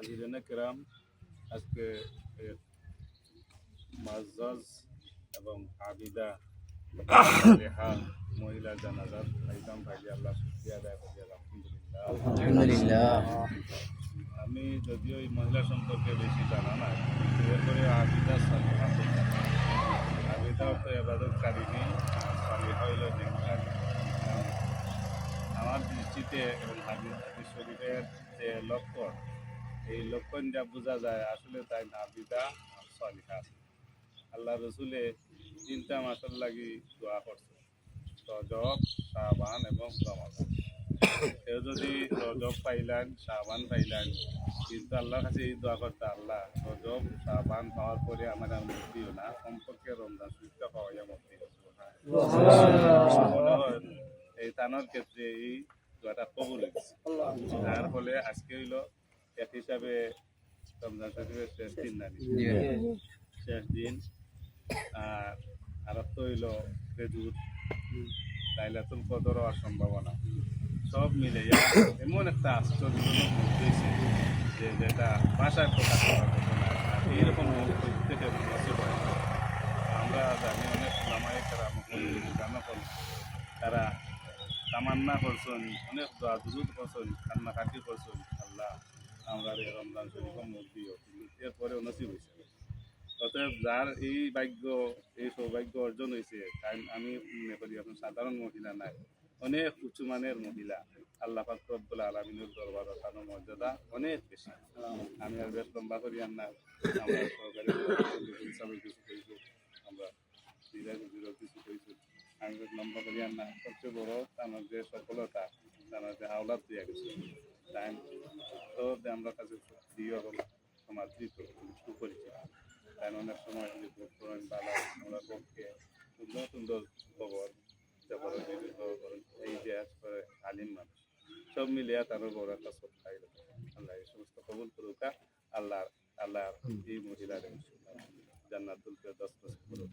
আজিরানা কেরাম আজকে এ, মাজ্জাজ এবং আবিদা রেহা মহিলা জানাজার আইতাম ভাই আল্লাহ শুক্রিয়া আদায় করি আলহামদুলিল্লাহ আমি যদিও এই মহিলা সম্পর্কে বেশি জানা নাই এরপরে আবিদা সালিহা। আবিদা অর্থ এবাদত কারিনী সালিহা হইল আমার দৃষ্টিতে এবং হাদিস শরীফের যে লক্ষণ এই লক্ষণ যা বোঝা যায়, আসলে তাই আবিদা আর সালিহা। আল্লাহ রসুলে তিনটা মাসের লাগি দোয়া করছে, রজব শাহবান এবং রমাদান। কেউ যদি রজব পাইলেন শাহবান পাইলেন, কিন্তু আল্লাহর কাছে এই দোয়া করতে আল্লাহ, রজব শাহবান পাওয়ার পরে আমার আর মুক্তিও না, সম্পর্কে রমজান শরীফটা পাওয়া যায় মুক্তি মনে হয় এই তানোর ক্ষেত্রে এই দোয়াটা কবুল হয়েছে তার ফলে আজকে হইল এক হিসাবে রমজান শরীফের শেষ দিন না শেষ দিন। আর আর তো হইল খেজুর লাইলাতুল কদর হওয়ার সম্ভাবনা। সব মিলে এমন একটা আশ্চর্যজনক মুহূর্ত হয়েছে যে যেটা ভাষায় প্রকাশ করা যাবে না। এইরকম মুহূর্ত থেকে নসিব হয়। আমরা জানি অনেক লামাই তারা জানকল তারা তামান্না করছেন অনেক দোয়া দুরুদ করছেন কান্নাকাটি করছেন আল্লাহ আমরা রমজান শরীফ মুক্তিও কিন্তু এরপরেও নসিব হয়েছে অতএব যার এই ভাগ্য, এই সৌভাগ্য অর্জন হয়েছে তাই আমি মনে করি এখন সাধারণ মহিলা নাই, অনেক উঁচু মানের মহিলা। আল্লাহ পাক রব্বুল আলমিনের দরবার তার মর্যাদা অনেক বেশি। আমি আর বেশ লম্বা করি আর না, আমরা সরকারি হিসাবে কিছু কইছি আমরা দিদা হুজুরও কিছু কইছি আমি বেশ লম্বা করি আর না, সবচেয়ে বড় আমার যে সফলতা, তারা যে আওলাদ দিয়ে গেছে। তাই তো আমরা কাছে প্রিয় এবং সমাদৃত সুপরিচিত। তাই অনেক সময় যে করেন বালা আমরা পক্ষে সুন্দর সুন্দর খবর তারপরে এই যে করে আলিম মানুষ সব মিলিয়ে তার বড় একটা সব আল্লাহ এই সমস্ত কবুল করুকা আল্লাহ আল্লাহ এই মহিলার জান্নাতুল ফেরদৌস করুক।